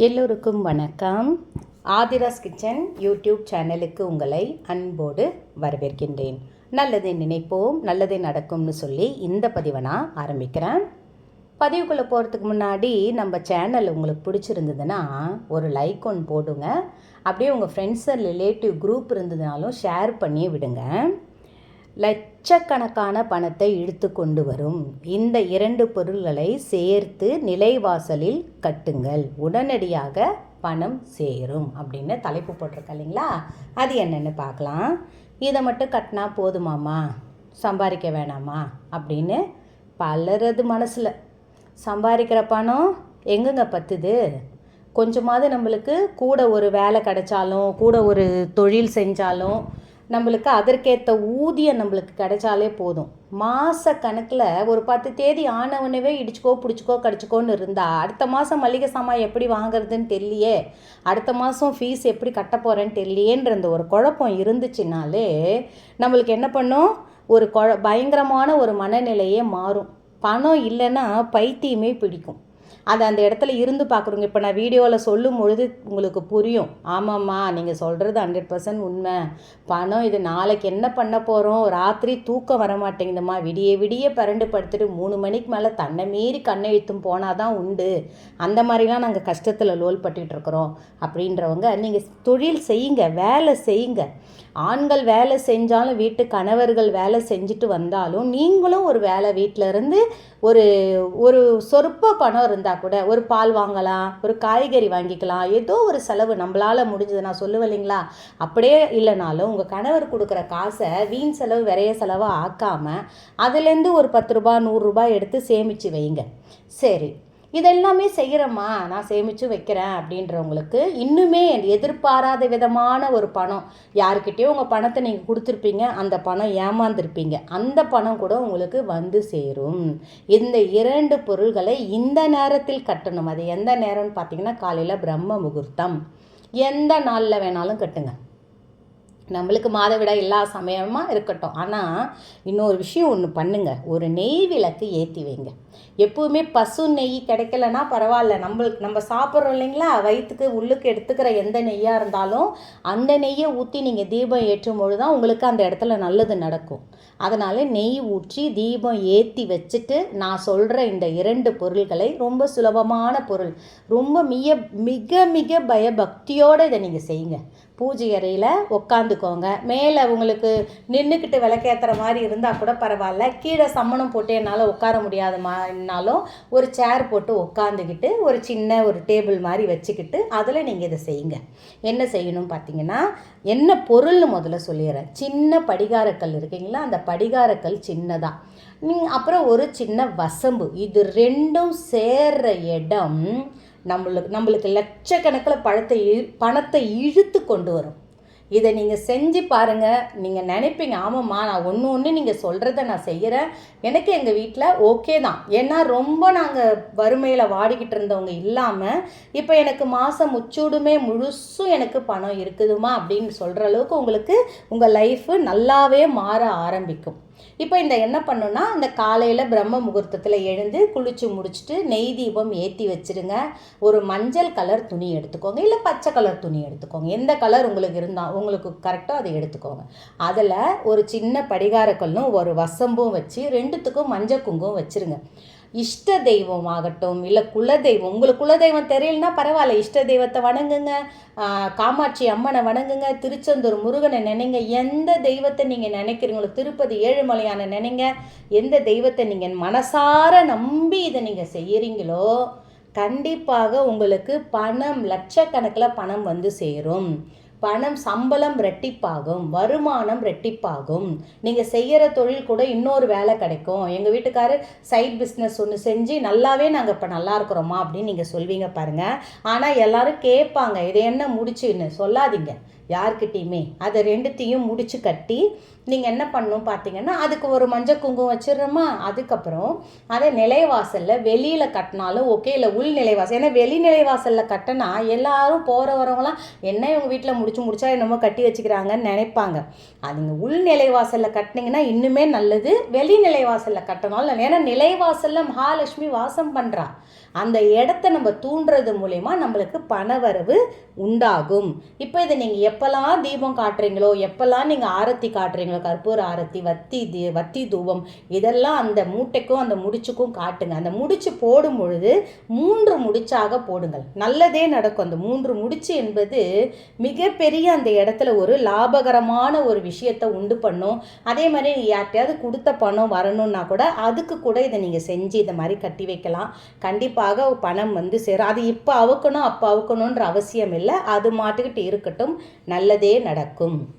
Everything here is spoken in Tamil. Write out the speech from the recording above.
எல்லோருக்கும் வணக்கம். ஆதிராஸ் கிச்சன் யூடியூப் சேனலுக்கு உங்களை அன்போடு வரவேற்கின்றேன். நல்லதை நினைப்போம் நல்லதே நடக்கும்னு சொல்லி இந்த பதிவை நான் ஆரம்பிக்கிறேன். பதிவுக்குள்ளே போகிறதுக்கு முன்னாடி நம்ம சேனல் உங்களுக்கு பிடிச்சிருந்ததுன்னா ஒரு லைக் ஒன்று போடுங்க. அப்படியே உங்கள் ஃப்ரெண்ட்ஸ் ரிலேட்டிவ் குரூப் இருந்ததுனாலும் ஷேர் பண்ணி விடுங்க. லட்சக்கணக்கான பணத்தை இழுத்து கொண்டு வரும். இந்த இரண்டு பொருள்களை சேர்த்து நிலைவாசலில் கட்டுங்கள். உடனடியாக பணம் சேரும் அப்படின்னு தலைப்பு போட்டிருக்க இல்லைங்களா? அது என்னென்னு பார்க்கலாம். இதை மட்டும் கட்டினா போதுமாம்மா? சம்பாதிக்க வேணாமா? அப்படின்னு பலரது மனசில். சம்பாதிக்கிற பணம் எங்கெங்க பத்துது? கொஞ்சமாவது நம்மளுக்கு கூட ஒரு வேலை கிடைச்சாலும் கூட ஒரு தொழில் செஞ்சாலும் நம்மளுக்கு அதற்கேற்ற ஊதியம் நம்மளுக்கு கிடைச்சாலே போதும். மாத கணக்கில் ஒரு பத்து தேதி ஆனவனவே இடிச்சுக்கோ பிடிச்சிக்கோ கடிச்சிக்கோன்னு இருந்தால் அடுத்த மாதம் மளிகை சாமான் எப்படி வாங்குறதுன்னு தெரியலையே. அடுத்த மாதம் ஃபீஸ் எப்படி கட்ட போகிறேன்னு தெரியலையேன்ற அந்த ஒரு குழப்பம் இருந்துச்சுனாலே நம்மளுக்கு என்ன பண்ணும்? ஒரு கொழ பயங்கரமான ஒரு மனநிலையே மாறும். பணம் இல்லைன்னா பைத்தியமே பிடிக்கும். அது அந்த இடத்துல இருந்து பார்க்குறோங்க இப்போ நான் வீடியோவில் சொல்லும் பொழுது உங்களுக்கு புரியும். ஆமாம்மா நீங்கள் சொல்கிறது ஹண்ட்ரட் பர்சன்ட் உண்மை. பணம் இது நாளைக்கு என்ன பண்ண போகிறோம் ராத்திரி தூக்கம் வர மாட்டேங்குதும்மா. விடிய விடிய பரண்டு படுத்துட்டு மூணு மணிக்கு மேலே தன்னை மீறி கண்ணை இழுத்தும் போனால் தான் உண்டு. அந்த மாதிரிலாம் நாங்கள் கஷ்டத்தில் லோல் பட்டுக்கிட்டு அப்படின்றவங்க நீங்கள் தொழில் செய்யுங்க வேலை செய்யுங்க. ஆண்கள் வேலை செஞ்சாலும் வீட்டு கணவர்கள் வேலை செஞ்சுட்டு வந்தாலும் நீங்களும் ஒரு வேலை வீட்டில் இருந்து ஒரு ஒரு சொற்ப பணம் இருந்தால் கூட ஒரு பால் வாங்கலாம் ஒரு காய்கறி வாங்கிக்கலாம் ஏதோ ஒரு செலவு நம்மளால் முடிஞ்சது நான் சொல்லுவேன் இல்லைங்களா? அப்படியே இல்லைனாலும் உங்கள் கணவர் கொடுக்குற காசை வீண் செலவு விரைய செலவாக ஆக்காமல் அதுலேருந்து ஒரு பத்து ரூபா நூறுரூபா எடுத்து சேமித்து வைங்க. சரி. இதெல்லாமே செய்கிறேம்மா நான் சேமித்து வைக்கிறேன் அப்படின்றவங்களுக்கு இன்னுமே எதிர்பாராத விதமான ஒரு பணம். யாருக்கிட்டேயோ உங்கள் பணத்தை நீங்கள் கொடுத்துருப்பீங்க அந்த பணம் ஏமாந்துருப்பீங்க. அந்த பணம் கூட உங்களுக்கு வந்து சேரும். இந்த இரண்டு பொருள்களை இந்த நேரத்தில் கட்டணும். அது எந்த நேரம்னு பார்த்தீங்கன்னா காலையில் பிரம்ம முகூர்த்தம். எந்த நாளில் வேணாலும் கட்டுங்க. நம்மளுக்கு மாதவிடா எல்லா சமயமாக இருக்கட்டும். ஆனால் இன்னொரு விஷயம் ஒன்று பண்ணுங்கள் ஒரு நெய் விளக்கு ஏற்றி வைங்க. எப்போவுமே பசு நெய் கிடைக்கலனா பரவாயில்ல. நம்மளுக்கு நம்ம சாப்பிட்றோம் இல்லைங்களா? வயிற்றுக்கு உள்ளுக்கு எடுத்துக்கிற எந்த நெய்யாக இருந்தாலும் அந்த நெய்யை ஊற்றி நீங்கள் தீபம் ஏற்றும் பொழுது தான் உங்களுக்கு அந்த இடத்துல நல்லது நடக்கும். அதனால் நெய் ஊற்றி தீபம் ஏற்றி வச்சுட்டு நான் சொல்கிற இந்த இரண்டு பொருள்களை ரொம்ப சுலபமான பொருள். ரொம்ப மிக மிக மிக பயபக்தியோடு இதை நீங்கள் செய்யுங்க. பூஜை அறையில் உட்காந்துக்கோங்க மேலே உங்களுக்கு நின்றுக்கிட்டு விளக்கேற்றுற மாதிரி இருந்தால் கூட பரவாயில்ல. கீழே சம்மணம் போட்டு என்னால் உட்கார முடியாத மாதிரினாலும் ஒரு சேர் போட்டு உட்காந்துக்கிட்டு ஒரு சின்ன ஒரு டேபிள் மாதிரி வச்சுக்கிட்டு அதில் நீங்கள் இதை செய்யுங்க. என்ன செய்யணும் பார்த்தீங்கன்னா என்ன பொருள்னு முதல்ல சொல்லிடுறேன். சின்ன படிகாரக்கல் இருக்குங்களா? அந்த படிகாரக்கல் சின்னதாக நீங்கள் அப்புறம் ஒரு சின்ன வசம்பு. இது ரெண்டும் சேர்ற இடம் நம்மளுக்கு நம்மளுக்கு லட்சக்கணக்கில் பழத்தை இழு பணத்தை இழுத்து கொண்டு வரும். இதை நீங்கள் செஞ்சு பாருங்கள் நீங்கள் நினைப்பீங்க ஆமாம்மா நான் ஒன்று ஒன்று நீங்கள் சொல்கிறத நான் செய்கிறேன் எனக்கு எங்கள் வீட்டில் ஓகே தான். ஏன்னா ரொம்ப நாங்கள் வறுமையில் வாடிக்கிட்டு இருந்தவங்க இல்லாமல் இப்போ எனக்கு மாதம் முச்சூடுமே முழுசும் எனக்கு பணம் இருக்குதுமா அப்படின்னு சொல்கிற அளவுக்கு உங்களுக்கு உங்கள் லைஃபு நல்லாவே மாற ஆரம்பிக்கும். இப்போ இந்த என்ன பண்ணுன்னா இந்த காலையில் பிரம்ம முகூர்த்தத்தில் எழுந்து குளிச்சு முடிச்சுட்டு நெய் தீபம் ஏற்றி வச்சுருங்க. ஒரு மஞ்சள் கலர் துணி எடுத்துக்கோங்க. இல்லை பச்சை கலர் துணி எடுத்துக்கோங்க. எந்த கலர் உங்களுக்கு இருந்தால் உங்களுக்கு கரெக்டோ அதை எடுத்துக்கோங்க. அதில் ஒரு சின்ன படிகாரக்கல்லும் ஒரு வசம்பும் வச்சு ரெண்டுத்துக்கும் மஞ்சள் குங்கும் வச்சுருங்க. இஷ்ட தெய்வம் ஆகட்டும் இல்லை குலதெய்வம் உங்களுக்கு குலதெய்வம் தெரியலனா பரவாயில்ல இஷ்ட தெய்வத்தை வணங்குங்க காமாட்சி அம்மனை வணங்குங்க திருச்செந்தூர் முருகனை நினைங்க எந்த தெய்வத்தை நீங்கள் நினைக்கிறீங்களோ திருப்பதி ஏழுமலையான நினைங்க எந்த தெய்வத்தை நீங்கள் மனசார நம்பி இதை நீங்கள் செய்கிறீங்களோ கண்டிப்பாக உங்களுக்கு பணம் லட்சக்கணக்கில் பணம் வந்து சேரும். பணம் சம்பளம் ரெட்டிப்பாகும் வருமானம் ரெட்டிப்பாகும். நீங்கள் செய்கிற தொழில் கூட இன்னொரு வேலை கிடைக்கும். எங்கள் வீட்டுக்காரர் சைட் பிஸ்னஸ் ஒன்று செஞ்சு நல்லாவே நாங்கள் இப்போ நல்லா இருக்கிறோமா அப்படின்னு நீங்கள் சொல்வீங்க பாருங்கள் ஆனால் எல்லோரும் கேட்பாங்க இதை என்ன முடிச்சுன்னு? சொல்லாதீங்க. யார்கிட்டேயுமே. அதை ரெண்டுத்தையும் முடிச்சு கட்டி நீங்கள் என்ன பண்ணணும் பார்த்தீங்கன்னா அதுக்கு ஒரு மஞ்சள் குங்குமம் வச்சிடுறோமா? அதுக்கப்புறம் அதை நிலைவாசலில் வெளியில் கட்டினாலும் ஓகே இல்லை உள் நிலைவாசல். ஏன்னா வெளி நிலைவாசலில் கட்டினா எல்லாரும் போகிற வரவங்களாம் என்ன இவங்க வீட்டில் முடிச்சு முடிச்சா என்னமோ கட்டி வச்சுக்கிறாங்கன்னு நினைப்பாங்க. அதுங்க உள் நிலைவாசலில் கட்டினீங்கன்னா இன்னுமே நல்லது. வெளி நிலைவாசலில் கட்டினாலும் ஏன்னா நிலைவாசலில் மகாலட்சுமி வாசம் பண்ணுறா அந்த இடத்த நம்ம தூண்டுறது மூலயமா நம்மளுக்கு பணவரவு உண்டாகும். இப்போ இதை நீங்கள் எப்போல்லாம் தீபம் காட்டுறீங்களோ எப்போல்லாம் நீங்கள் ஆரத்தி காட்டுறீங்களோ கற்பூர ஆரத்தி வத்தி தீ வத்தி தூபம் இதெல்லாம் அந்த மூட்டைக்கும் அந்த முடிச்சுக்கும் காட்டுங்க. அந்த முடிச்சு போடும் பொழுது மூன்று முடிச்சாக போடுங்கள். நல்லதே நடக்கும். அந்த மூன்று முடிச்சு என்பது மிகப்பெரிய அந்த இடத்துல ஒரு லாபகரமான ஒரு விஷயத்தை உண்டு பண்ணும். அதே மாதிரி யார்கிட்டயாவது கொடுத்த பணம் வரணும்னா கூட அதுக்கு கூட இதை நீங்கள் செஞ்சு இதை மாதிரி கட்டி வைக்கலாம். கண்டிப்பாக பணம் வந்து சேரும். அது இப்போ அவுக்கணும் அப்போ அவுக்கணுன்ற அவசியம் இல்லை. அது மாட்டுக்கிட்டு இருக்கட்டும். நல்லதே நடக்கும்.